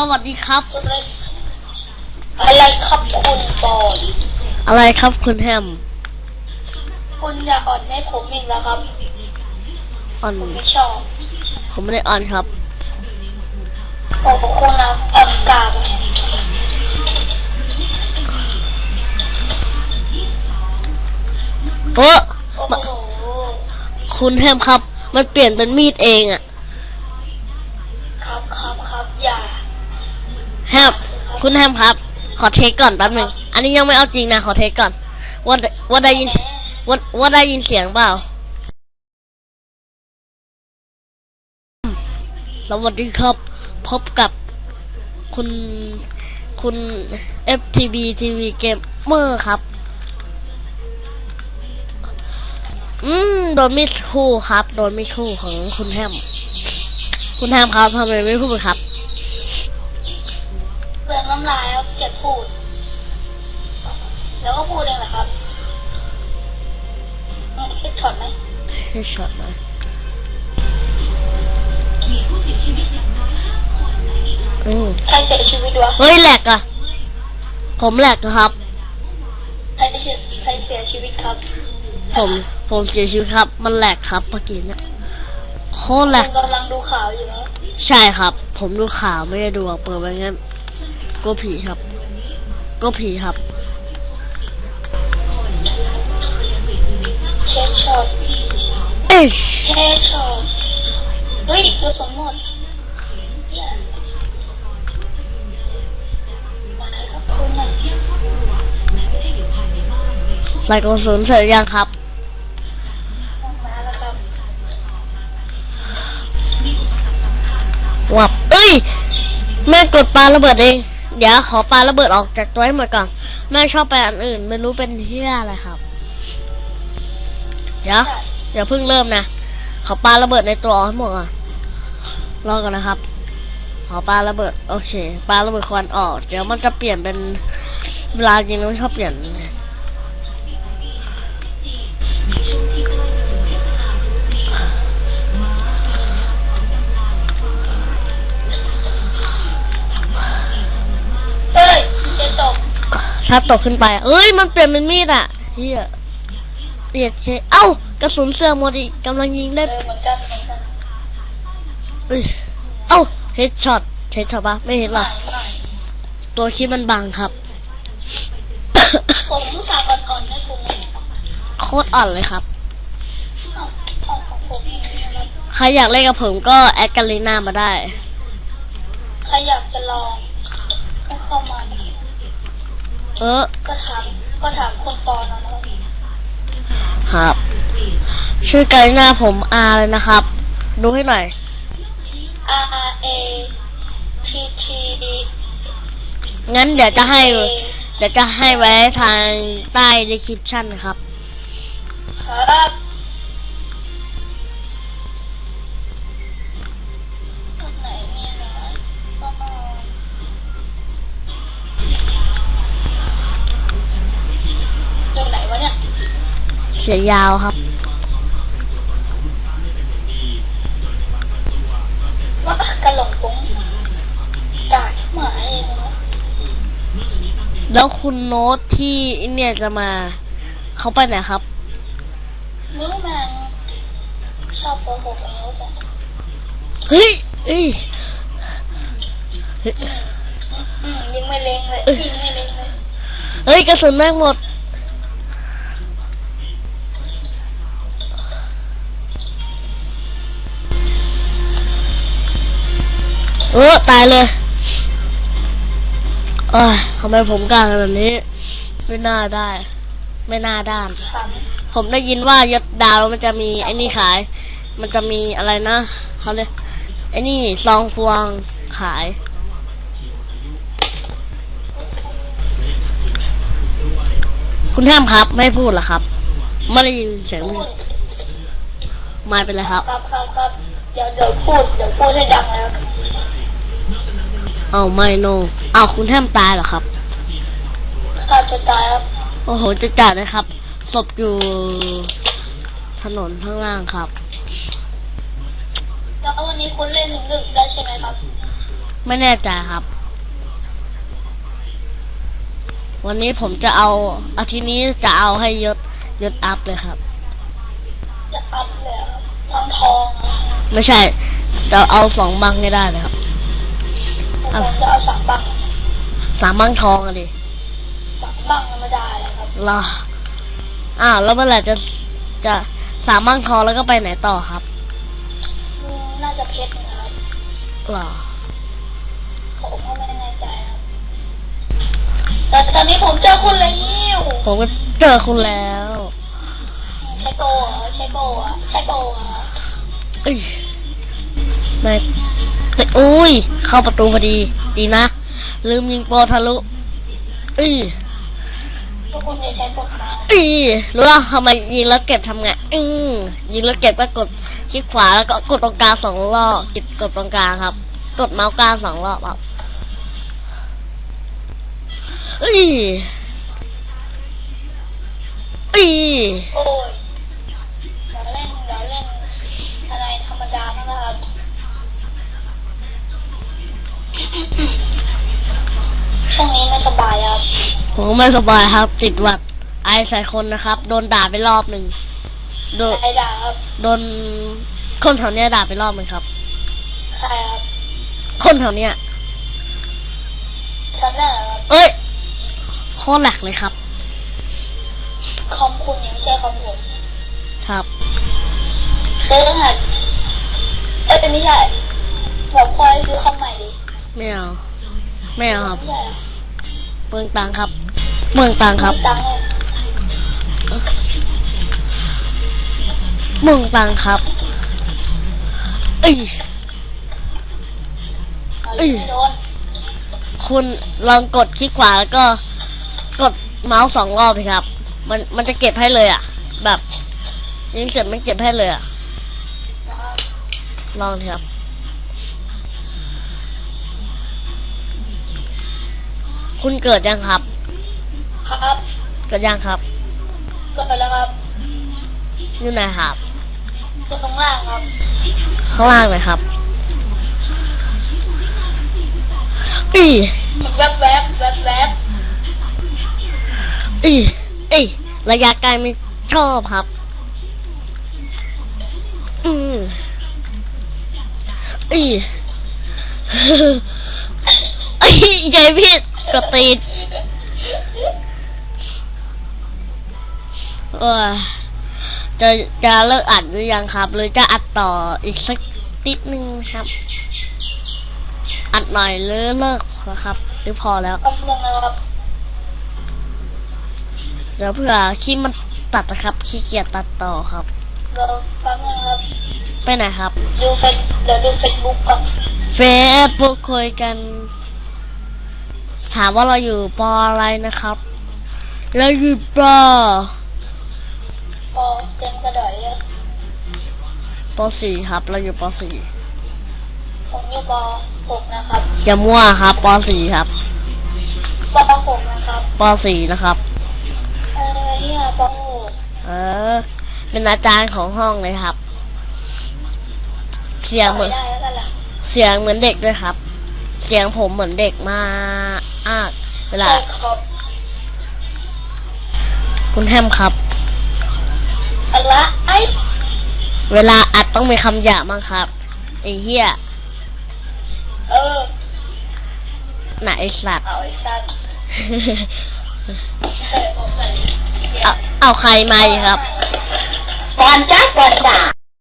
สวัสดีครับ อะไรครับคุณบอยอะไรครับคุณแฮม คุณอย่าอ่อนให้ผมอีกแล้วครับอ่อน ผมไม่ชอบ ผมไม่ได้อ่อนครับโอ้โหคุณนะอ่อนกลางโอ้โอ้โหคุณแฮมครับ มันเปลี่ยนเป็นมีดเองอะ ครับครับครับอย่า แฮมคุณแฮมครับ ขอเทคก่อนแป๊บหนึ่งอันนี้ยังไม่เอาจริงนะ ขอเทคก่อน ว่าว่าได้ยินว่าว่าได้ยินเสียงเปล่า สวัสดีครับ พบกับคุณคุณ FTB TV Gamer ครับ อืม โดนมิดคู่ครับ โดนมิดคู่ของคุณแฮม คุณแฮมครับทำไมไม่พูดครับ ช็อตไหมให้ช็อตหน่อยอืมใครเสียชีวิตวะเฮ้ยแหลกอะผมแหลกนะครับ ใครเสียใครเสียชีวิตครับ ผมผมเสียชีวิตครับ มันแหลกครับเมื่อกี้เนี่ยโคตรแหลคุกณกำลังดูข่าวอยู่นะใช่ครับ ผมดูข่าวไม่ได้ดูอะเปิดไว้งั้นก็ผีครับ ก็ผีครับ เอ้ยเช็คช็อตเฮ้ยดูสมมติมาครับคุณน่ะใส่กระสุนเสร็จยังครับมาแล้วครับ วับ เอ้ย แม่กดปลาระเบิดเอง เดี๋ยวขอปลาระเบิดออกจากตัวให้หมดก่อน แม่ชอบไปอันอื่น ไม่รู้เป็นเที่ยอะไรครับ เดี๋ยว อย่าเพิ่งเริ่มนะขอปาระเบิดในตัวออกให้หมดก่อนรอกันนะครับ ขอปาระเบิด โอเคปาระเบิดควันออก เดี๋ยวมันจะเปลี่ยนเป็นเวลาจริงแล้วไม่ชอบเปลี่ยนเฮ้ยจะตกถ้าตกขึ้นไป เอ้ย มันเปลี่ยนเป็นมีดอะเฮีย เอียดเชเอ้ากระสุนเสือกหมดอีกกำลังยิงได้เออเหมือนกันเหมือนกันเอ้ยเอ้าเฮดช็อตเฮดช็อตปะไม่เห็นหรไม่อไม่ตัวคลิปมันบังครับ ผมรู้สึกอ่อนๆนะคุณโคตรอ่อนเลยครับเอ้าอ่อนของผมเองนะครับ ใครอยากเล่นกับผมก็แอดกันลีน่ามาได้ ใครอยากจะลองก็เข้ามาเออ ก็ถามก็ถามคนปอนเอานะครับ ครับ ชื่อกันลีน่าผมอาเลยนะครับ ดูให้หน่อย R A T T งั้นเดี๋ยวจะให้ เดี๋ยวจะให้ไว้ทางใต้ในคลิปชั่นนะครับ ครับ สียยาวครับว่ากระหลงปุ้งกาดหมาเองนะแล้วคุณโน้ตที่เนี่ยจะมา เขาไปไหนครับไม่รู้มันชอบโกหกแล้วจ้ะเฮ้ยเอ้ยอืมยิงไม่เล็งเลยยิงไม่เล็งเลยเฮ้ยกระสุนแม่งหมด เออตายเลยเอ้ทำไมผมกลางแบบนี้ ไม่น่าได้ ไม่น่าด้าน ผมได้ยินว่ายศดาวมันจะมีไอ้นี่ขาย มันจะมีอะไรนะเขาเลยกไอ้นี่ซองพวงขายคุณแฮมครับ ไม่พูดหรอครับ ไม่ได้ยินเสียงมึงไม่เป็นไรครับ ครับครับครับเดี๋ยวเดี๋ยวพูดเดี๋ยวพูดให้ดังแล้ว เอาไม่โนเอาคุณแฮมตายเหรอครับข้าจะตายครับ โอ้โหจะจัดนะครับศพอยู่ถนนข้างล่างครับ แล้ววันนี้คุณเล่นถึงดึกได้ใช่ไหมครับ ไม่แน่ใจครับ วันนี้ผมจะเอาอาทิตย์นี้จะเอาให้ยศยศอัพเลยครับจะอัพเลยครับทองทองอะไม่ใช่จะเอาสองบังให้ได้เลยครับ ผมจะเอาสามบังสามบังทองอะดิสามบังไม่ได้เลยครับรออ้าวแล้วเมื่อไหร่จะจะสามบังทองแล้วก็ไปไหนต่อครับอืมน่าจะเพชรนะครับรอผมก็ไม่แน่ใจครับแต่ตอนนี้ผมเจอคุณแล้วผมก็เจอคุณแล้วใช่โกเหรอใช่โกเหรอใช่โกเหรอเอ้ยไม่ เฮ้ยอุ้ย เข้าประตูพอดี ดีนะ ลืมยิงปรทะลุเอ้ยพวกคุณจะใช้กฎหมายอีรู้ว่าทำไมยิงแล้วเก็บทำไงอืมยิงแล้วเก็บก็กดคลิกขวาแล้วก็กดตรงกลางสองรอบกดกดตรงกลางครับ กดเมาส์กลางสองรอบครับอีอี สบายครับผมไม่สบายครับ ติดหวัดไอใส่คนนะครับ โดนด่าไปรอบหนึ่งโดนใครด่าครับโดนคนแถวเนี้ยด่าไปรอบหนึ่งครับ ใครครับคนแถวเนี้ยซันเนอร์ครับเอ้ยโคตรแหลกเลยครับ คอมคุณยังไม่ใช่คอมผมครับเออหัดเอ้ยแต่ไม่ใช่แบบควายซื้อคอมใหม่ดิไม่เอาไม่เอาครับ ไม่ใช่ เมืองตังครับ เมืองตังครับ เมืองตังครับเอ้ยเอ้ยคุณลองกดคลิกขวาแล้วก็ กดเมาส์สองรอบสิครับ มันมันจะเก็บให้เลยอะ แบบยิงเสร็จมันเก็บให้เลยอะ ลองครับ คุณเกิดยังครับ ครับเกิดยังครับก็ไปแล้วครับอยู่ไหนครับก็ตรงล่างครับ ข้างล่างเลยครับอีแวบแวบแวบแวบอีอีระยะไกลไม่ชอบครับ อืมอีอีใจพี่ก ดตีนเออจะจะเลิกอัดหรือยังครับ หรือจะอัดต่ออีกสักนิดนึงครับ อัดหน่อยหรือเลิกนะครับ หรือพอแล้วคำนึงนะครับเดี๋ยวเผื่อคลิปมันตัดนะครับขี้เกียจตัดต่อครับเราแป๊บนึงครับไปไหนครับ ดูเฟซเดี๋ยวดูเฟซบุ๊กครับเฟซบุ๊กคุยกัน ถามว่าเราอยู่ปออะไรนะครับ เราอยู่ปอพอเต็มกระดอยเลยปอสี่ครับ เราอยู่ปอสี่ผมอยู่ปหกนะครับอย่ามั่วครับปอสี่ครับปหกนะครับปอสี่นะครับเออเนี่ยปหกเออ เป็นอาจารย์ของห้องเลยครับ เสียงเหมือนได้แล้วกันล่ะเสียงเหมือนเด็กด้วยครับ เสียงผมเหมือนเด็กมาก อากเวลาได้ครับคุณแฮมครับ อะไรไอ้เวลาอัดต้องมีคำหยาบบ้างครับไอ้เหี้ยเออน่ะไอ้สัตว์เอาไอ้สัตว์เออผมใส่เอาเอาใครมาอีกครับบอลจ้าบอลจ้า